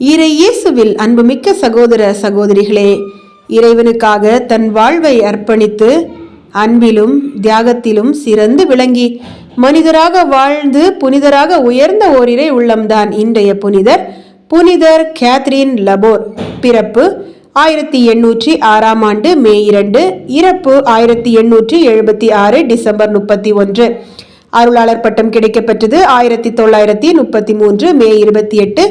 இறை இயேசுவில் அன்புமிக்க சகோதர சகோதரிகளே இறைவனுக்காக தன் வாழ்வை அர்ப்பணித்து அன்பிலும் தியாகத்திலும் சிறந்து விளங்கி மனிதராக வாழ்ந்து புனிதராக உயர்ந்த ஓரிரை உள்ளம்தான் இன்றைய புனிதர் புனிதர் கேத்ரின் லபோர். பிறப்பு ஆயிரத்தி எண்ணூற்றி ஆறாம் ஆண்டு மே இரண்டு இறப்பு ஆயிரத்தி எண்ணூற்றி எழுபத்தி ஆறு டிசம்பர் முப்பத்தி ஒன்று. அருளாளர் பட்டம் கிடைக்கப்பெற்றது ஆயிரத்தி தொள்ளாயிரத்தி முப்பத்தி மூன்று மே இருபத்தி எட்டு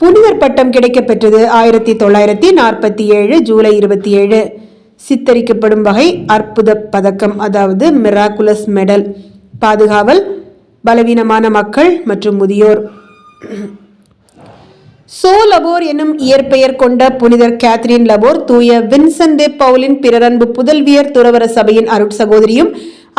புனிதர் பட்டம் கிடைக்கப்பெற்றது ஆயிரத்தி தொள்ளாயிரத்தி நாற்பத்தி ஏழு ஜூலை இருபத்தி ஏழு. சித்தரிக்கப்படும் வகை அற்புத பதக்கம் அதாவது மிராக்குலஸ் மெடல் பாதுகாவல் பலவீனமான மக்கள் மற்றும் முதியோர். சோ லபோர் என்னும் இயற்பெயர் கொண்ட புனிதர் கேத்ரின் லபோர் தூய வின்சென்ட் தே பவுலின் பிறரன்பு புதல்வியர் துறவர சபையின் அருட்சகோதரியும்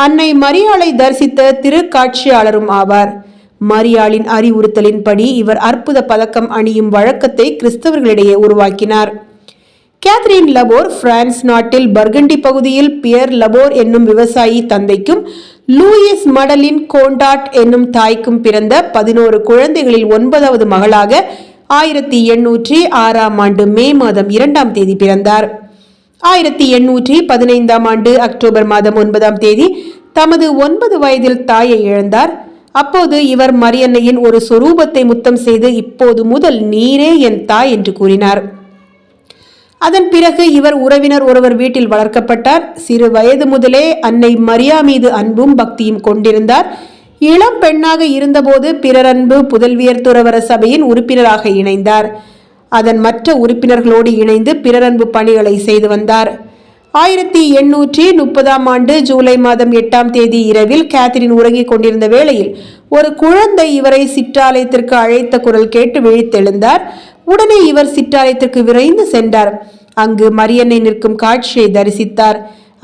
அன்னை மரியாளை தரிசித்த திரு காட்சியாளரும் ஆவார். மரியாளின் அறிவுறுத்தலின்படி இவர் அற்புத பதக்கம் அணியும் வழக்கத்தை கிறிஸ்தவர்களிடையே உருவாக்கினார். கேத்ரின் லபோர் பிரான்ஸ் நாட்டில் பர்கண்டி பகுதியில் பியர் லபோர் என்னும் விவசாயி தந்தைக்கும் லூயிஸ் மடலின் கோண்டாட் என்னும் தாய்க்கும் பிறந்த பதினோரு குழந்தைகளில் ஒன்பதாவது மகளாக ஆயிரத்தி எண்ணூற்றி ஆறாம் ஆண்டு மே மாதம் இரண்டாம் தேதி பிறந்தார். ஆயிரத்தி எண்ணூற்றி பதினைந்தாம் ஆண்டு அக்டோபர் மாதம் ஒன்பதாம் தேதி தமது ஒன்பது வயதில் தாயை இழந்தார். அப்போது இவர் மரியன்னையின் ஒரு சொரூபத்தை முத்தம் செய்து இப்போது முதல் நீரே என் தாய் என்று கூறினார். அதன் பிறகு இவர் உறவினர் ஒருவர் வீட்டில் வளர்க்கப்பட்டார். சிறு வயது முதலே அன்னை மரியா மீது அன்பும் பக்தியும் கொண்டிருந்தார். இளம் பெண்ணாக இருந்தபோது பிறரன்பு புதல்வியர் துறவர சபையின் உறுப்பினராக இணைந்தார். அதன் மற்ற உறுப்பினர்களோடு இணைந்து பிறரன்பு பணிகளை செய்து வந்தார். ஆயிரத்தி எண்ணூற்றி முப்பதாம் ஆண்டு ஜூலை மாதம் எட்டாம் தேதி இரவில் கேத்ரின் உறங்கிக் கொண்டிருந்த வேளையில் ஒரு குழந்தை இவரை சிற்றாலயத்திற்கு அழைத்த குரல் கேட்டு விழித்தெழுந்தார். உடனே இவர் சிற்றாலயத்திற்கு விரைந்து சென்றார். அங்கு மரியன்னை நிற்கும் காட்சியை தரிசித்தார்.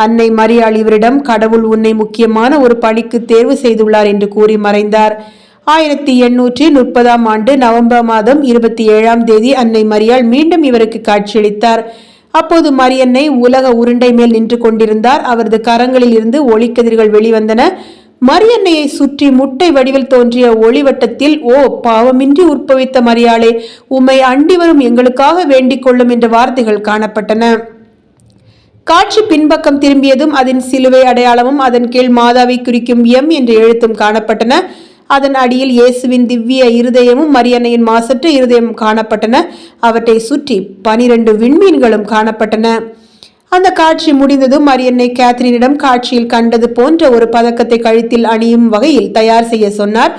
அன்னை மரியாள் இவரிடம் கடவுள் உன்னை முக்கியமான ஒரு பணிக்கு தேர்வு செய்துள்ளார் என்று கூறி மறைந்தார். ஆயிரத்தி எண்ணூற்றி முப்பதாம் ஆண்டு நவம்பர் மாதம் இருபத்தி ஏழாம் தேதி அன்னை மரியாள் மீண்டும் இவருக்கு காட்சியளித்தார். அப்போது மரியன்னை உலக உருண்டை மேல் நின்று கொண்டிருந்தார். அவரது கரங்களில் இருந்து ஒளிக்கதிர்கள் வெளிவந்தன. மரியன்னையை சுற்றி முட்டை வடிவில் தோன்றிய ஒளிவட்டத்தில் ஓ பாவமின்றி உற்பவித்த மரியாளே உம்மை அண்டி வரும் எங்களுக்காக வேண்டிக் கொள்ளும் என்ற வார்த்தைகள் காணப்பட்டன. காட்சி பின்பக்கம் திரும்பியதும் அதன் சிலுவை அடையாளமும் அதன் கீழ் மாதாவை குறிக்கும் எம் என்ற எழுத்தும் காணப்பட்டன. அதன் அடியில் இயேசுவின் திவ்ய இருதயமும் மரியன்னையின் மாசற்ற இருதயமும் காணப்பட்டன. அவற்றை சுற்றி பனிரெண்டு விண்மீன்களும் காணப்பட்டன. அந்த காட்சி முடிந்ததும் மரியன்னை கேத்ரினிடம் காட்சியில் கண்டது போன்ற ஒரு பதக்கத்தை கழுத்தில் அணியும் வகையில் தயார் செய்ய சொன்னார்.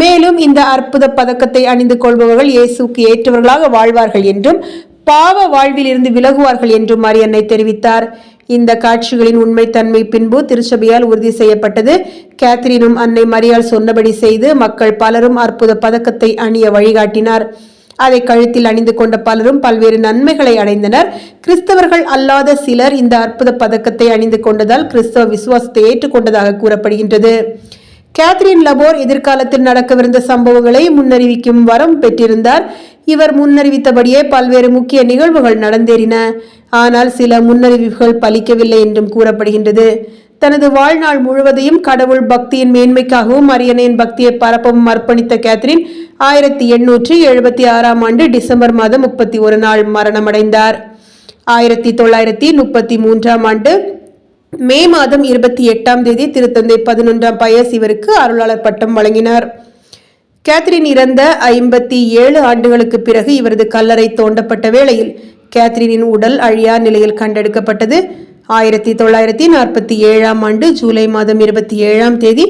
மேலும் இந்த அற்புத பதக்கத்தை அணிந்து கொள்பவர்கள் இயேசுக்கு ஏற்றவர்களாக வாழ்வார்கள் என்றும் பாவ வாழ்வில் இருந்து விலகுவார்கள் என்றும் மரியன்னை தெரிவித்தார். இந்த காட்சிகளின் உண்மைத்தன்மை பின்பு திருச்சபையால் உறுதி செய்யப்பட்டது. கேத்ரினும் அன்னை மரியால் சொன்னபடி செய்து மக்கள் பலரும் அற்புத பதக்கத்தை அணிய வழிகாட்டினார். அதை கழுத்தில் அணிந்து கொண்ட பலரும் பல்வேறு நன்மைகளை அடைந்தனர். கிறிஸ்தவர்கள் அல்லாத சிலர் இந்த அற்புத பதக்கத்தை அணிந்து கொண்டதால் கிறிஸ்தவ விசுவாசத்தை ஏற்றுக்கொண்டதாக கூறப்படுகின்றது. கேத்ரின் லபோர் எதிர்காலத்தில் நடக்கவிருந்த சம்பவங்களை முன்னறிவிக்கும் வரம் பெற்றிருந்தார். இவர் முன்னறிவித்தபடியே பல்வேறு முக்கிய நிகழ்வுகள் நடந்தேறின. ஆனால் சில முன்னறிவிப்புகள் பலிக்கவில்லை என்றும் கூறப்படுகின்றது. தனது வாழ்நாள் முழுவதையும் கடவுள் பக்தியின் மேன்மைக்காகவும் அரியணையின் பக்தியை பரப்பவும் அர்ப்பணித்த கேத்ரின் ஆயிரத்தி எண்ணூற்றி எழுபத்தி ஆறாம் ஆண்டு டிசம்பர் மாதம் முப்பத்தி ஒரு நாள் மரணமடைந்தார். ஆயிரத்தி தொள்ளாயிரத்தி முப்பத்தி மூன்றாம் ஆண்டு மே மாதம் இருபத்தி எட்டாம் தேதி திருத்தந்தை பதினொன்றாம் பயஸ் இவருக்கு அருளாளர் பட்டம் வழங்கினார். கேத்ரின் இறந்த ஐம்பத்தி ஏழு ஆண்டுகளுக்கு பிறகு இவரது கல்லறை தோண்டப்பட்ட வேளையில் கேத்ரினின் உடல் அழியா நிலையில் கண்டெடுக்கப்பட்டது. ஆயிரத்தி தொள்ளாயிரத்தி நாற்பத்தி ஏழாம் ஆண்டு ஜூலை மாதம் இருபத்தி ஏழாம் தேதி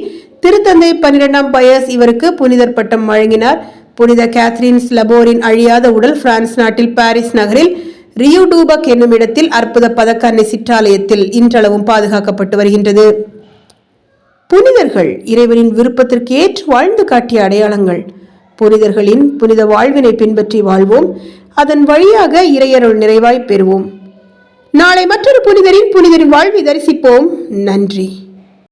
திருத்தந்தை பன்னிரெண்டாம் பயஸ் இவருக்கு புனிதர் பட்டம் வழங்கினார். புனித கேத்ரின் ஸ்லபோரின் அழியாத உடல் பிரான்ஸ் நாட்டில் பாரிஸ் நகரில் ரியூடூபக் என்னும் இடத்தில் அற்புத பதக்கண்ணை சிற்றாலயத்தில் இன்றளவும் பாதுகாக்கப்பட்டு வருகின்றது. புனிதர்கள் இறைவனின் விருப்பத்திற்கு ஏற்று வாழ்ந்து காட்டிய அடையாளங்கள். புனிதர்களின் புனித வாழ்வினை பின்பற்றி வாழ்வோம். அதன் வழியாக இறையருள் நிறைவாய் பெறுவோம். நாளை மற்றொரு புனிதரின் புனிதரின் வாழ்வை தரிசிப்போம். நன்றி.